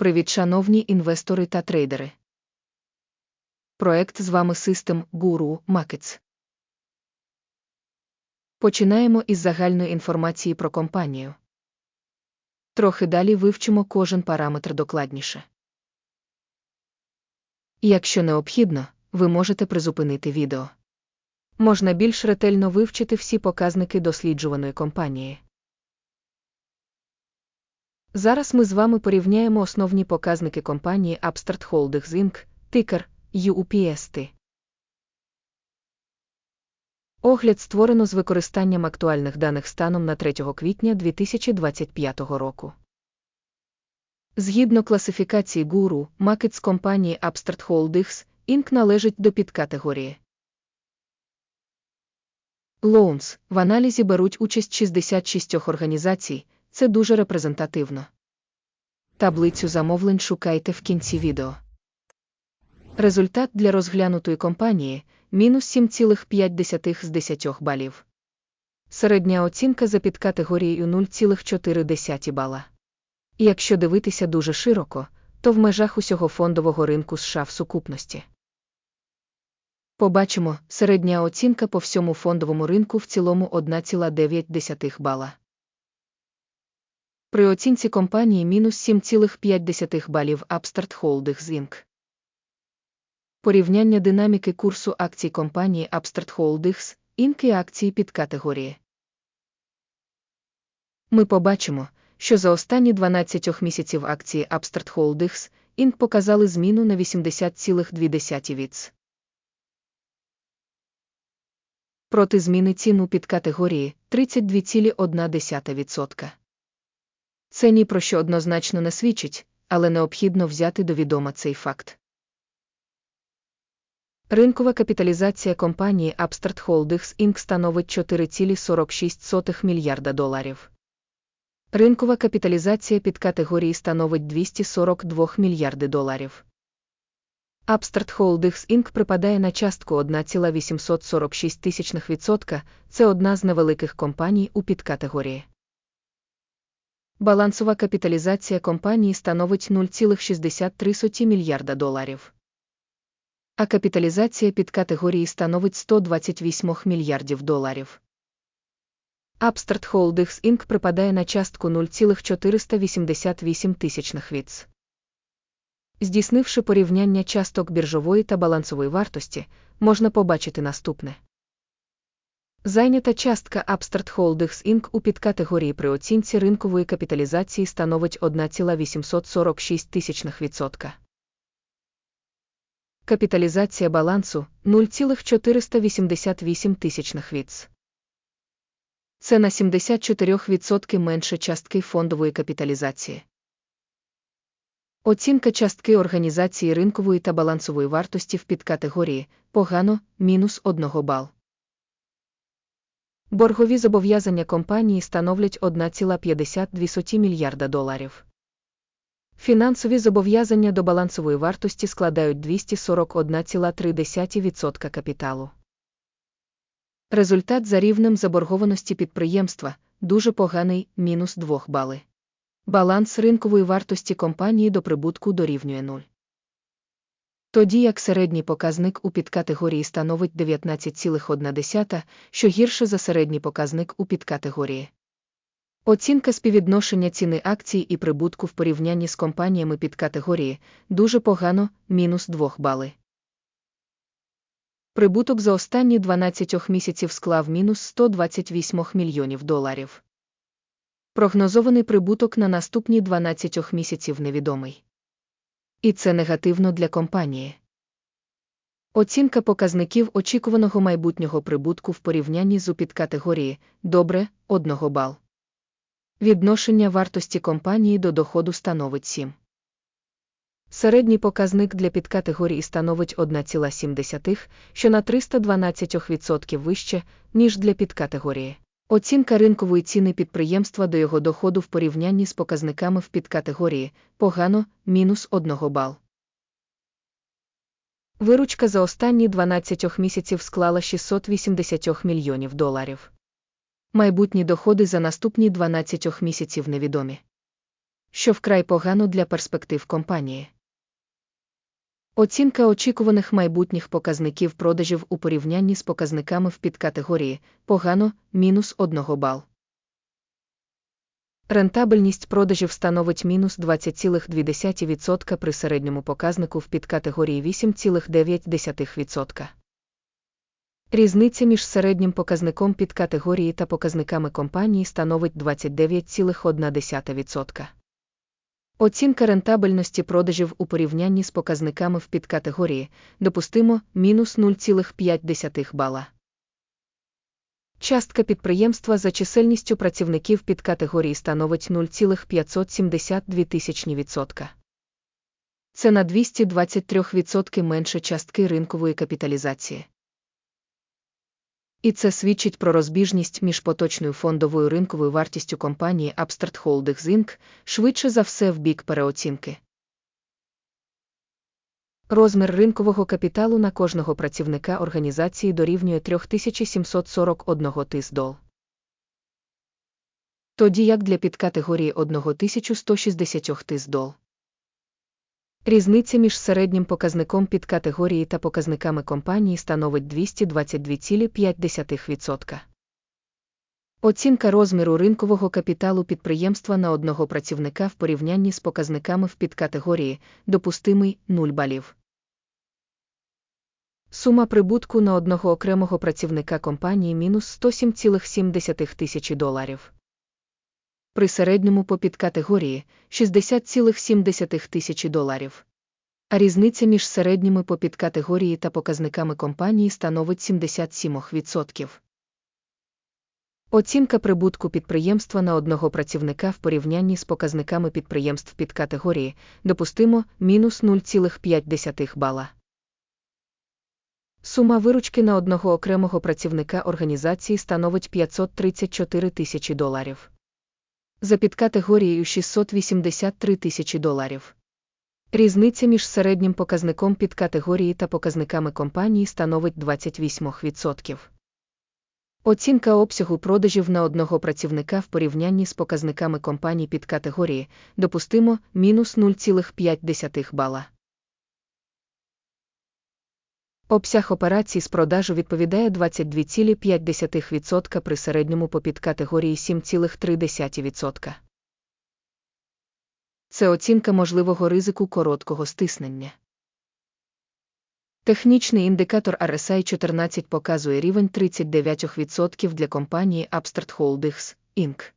Привіт, шановні інвестори та трейдери. Проект з вами System Guru Markets. Починаємо із загальної інформації про компанію. Трохи далі вивчимо кожен параметр докладніше. Якщо необхідно, ви можете призупинити відео. Можна більш ретельно вивчити всі показники досліджуваної компанії. Зараз ми з вами порівняємо основні показники компанії Upstart Holdings Inc., тикер UPST. Огляд створено з використанням актуальних даних станом на 3 квітня 2025 року. Згідно класифікації макет з компанії Upstart Holdings Inc. належить до підкатегорії. Loans в аналізі беруть участь 66 організацій, це дуже репрезентативно. Таблицю замовлень шукайте в кінці відео. Результат для розглянутої компанії мінус 7,5 з 10 балів. Середня оцінка за підкатегорією 0,4 бала. Якщо дивитися дуже широко, то в межах усього фондового ринку США в сукупності. Побачимо, середня оцінка по всьому фондовому ринку в цілому 1,9 бала. При оцінці компанії мінус 7,5 балів Upstart Holdings Inc. Порівняння динаміки курсу акцій компанії Upstart Holdings Inc. і акції під категорії. Ми побачимо, що за останні 12 місяців акції Upstart Holdings Inc. показали зміну на 80,2 віц. Проти зміни цін у підкатегорії 32,1%. Це ні про що однозначно не свідчить, але необхідно взяти до відома цей факт. Ринкова капіталізація компанії Upstart Holdings Inc. становить 4,46 мільярда доларів. Ринкова капіталізація під категорії становить 242 мільярди доларів. Upstart Holdings Inc. припадає на частку 1,846%, це одна з невеликих компаній у підкатегорії. Балансова капіталізація компанії становить 0,63 мільярда доларів. А капіталізація під категорії становить 128 мільярдів доларів. Upstart Holdings Inc. припадає на частку 0,488 тисячних віц. Здійснивши порівняння часток біржової та балансової вартості, можна побачити наступне. Зайнята частка Upstart Holdings Inc. у підкатегорії при оцінці ринкової капіталізації становить 1,846 тисячних відсотка. Капіталізація балансу 0,488 тисячних віц. Це на 74% менше частки фондової капіталізації. Оцінка частки організації ринкової та балансової вартості в підкатегорії погано мінус 1 бал. Боргові зобов'язання компанії становлять 1,52 мільярда доларів. Фінансові зобов'язання до балансової вартості складають 241,3% капіталу. Результат за рівнем заборгованості підприємства дуже поганий мінус 2 бали. Баланс ринкової вартості компанії до прибутку дорівнює 0. Тоді як середній показник у підкатегорії становить 19,1, що гірше за середній показник у підкатегорії. Оцінка співвідношення ціни акцій і прибутку в порівнянні з компаніями підкатегорії дуже погано мінус 2 бали. Прибуток за останні 12 місяців склав мінус 128 мільйонів доларів. Прогнозований прибуток на наступні 12 місяців невідомий. І це негативно для компанії. Оцінка показників очікуваного майбутнього прибутку в порівнянні з у підкатегорії добре 1 бал. Відношення вартості компанії до доходу становить 7. Середній показник для підкатегорії становить 1,7, що на 312% вище, ніж для підкатегорії. Оцінка ринкової ціни підприємства до його доходу в порівнянні з показниками в підкатегорії погано мінус 1 бал. Виручка за останні 12 місяців склала 680 мільйонів доларів. Майбутні доходи за наступні 12 місяців невідомі. що вкрай погано для перспектив компанії. Оцінка очікуваних майбутніх показників продажів у порівнянні з показниками в підкатегорії погано мінус 1 бал. Рентабельність продажів становить мінус 20,2% при середньому показнику в підкатегорії 8,9%. Різниця між середнім показником підкатегорії та показниками компанії становить 29,1%. Оцінка рентабельності продажів у порівнянні з показниками в підкатегорії допустимо мінус 0,5 бала. Частка підприємства за чисельністю працівників підкатегорії становить 0,572 тисячні відсотка. Це на 223% менше частки ринкової капіталізації. І це свідчить про розбіжність між поточною фондовою ринковою вартістю компанії Abstract Holdings Inc., швидше за все в бік переоцінки. Розмір ринкового капіталу на кожного працівника організації дорівнює 3741 тис. Тоді як для підкатегорії 1160 тис дол. Різниця між середнім показником підкатегорії та показниками компанії становить 222,5%. Оцінка розміру ринкового капіталу підприємства на одного працівника в порівнянні з показниками в підкатегорії допустимий 0 балів. Сума прибутку на одного окремого працівника компанії мінус 107,7 тисячі доларів. При середньому по підкатегорії 60,7 тисячі доларів. А різниця між середніми по підкатегорії та показниками компанії становить 77%. Оцінка прибутку підприємства на одного працівника в порівнянні з показниками підприємств підкатегорії допустимо мінус 0,5 бала. Сума виручки на одного окремого працівника організації становить 534 тисячі доларів. За підкатегорією 683 тисячі доларів. Різниця між середнім показником підкатегорії та показниками компанії становить 28%. Оцінка обсягу продажів на одного працівника в порівнянні з показниками компаній підкатегорії допустимо мінус 0,5 бала. Обсяг операцій з продажу відповідає 22,5% при середньому по підкатегорії 7,3%. Це оцінка можливого ризику короткого стиснення. Технічний індикатор RSI 14 показує рівень 39% для компанії Abstract Holdings, Inc.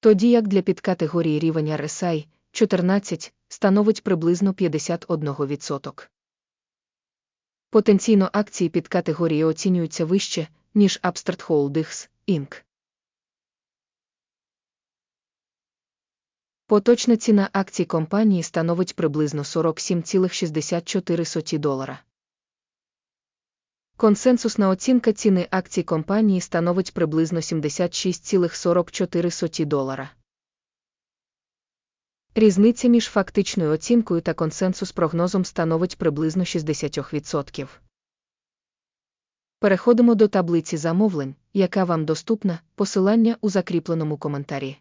Тоді як для підкатегорії рівень RSI 14 становить приблизно 51%. Потенційно акції під категорії оцінюються вище, ніж Abstract Holdings, Inc. Поточна ціна акцій компанії становить приблизно 47,64 долара. Консенсусна оцінка ціни акцій компанії становить приблизно 76,44 долара. Різниця між фактичною оцінкою та консенсус прогнозом становить приблизно 60%. Переходимо до таблиці замовлень, яка вам доступна, посилання у закріпленому коментарі.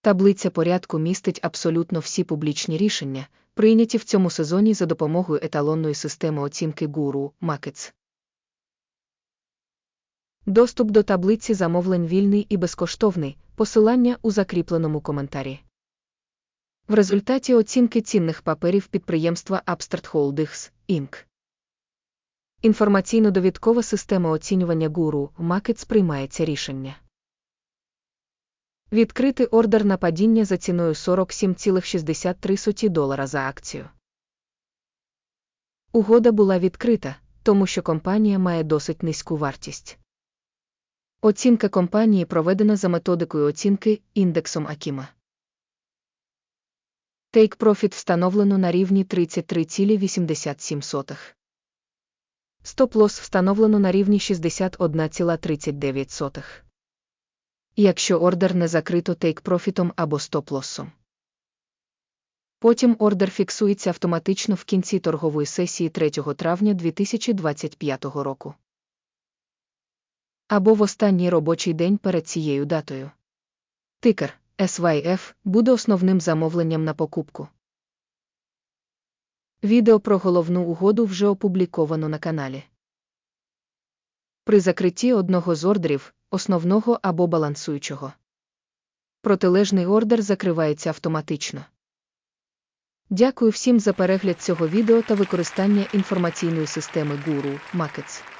Таблиця порядку містить абсолютно всі публічні рішення, прийняті в цьому сезоні за допомогою еталонної системи оцінки Guru Markets. Доступ до таблиці замовлень вільний і безкоштовний, посилання у закріпленому коментарі. В результаті оцінки цінних паперів підприємства Abstract Holdings, Inc. Інформаційно-довідкова система оцінювання Guru Markets приймається рішення. Відкрити ордер на падіння за ціною 47,63 долара за акцію. Угода була відкрита, тому що компанія має досить низьку вартість. Оцінка компанії проведена за методикою оцінки індексом Акіма. Take Profit встановлено на рівні 33,87. Стоп-лосс встановлено на рівні 61,39. Якщо ордер не закрито Take Profit або стоп-лоссом. Потім ордер фіксується автоматично в кінці торгової сесії 3 травня 2025 року або в останній робочий день перед цією датою. Тикер SYF буде основним замовленням на покупку. Відео про головну угоду вже опубліковано на каналі. При закритті одного з ордерів, основного або балансуючого. Протилежний ордер закривається автоматично. Дякую всім за перегляд цього відео та використання інформаційної системи Guru Markets.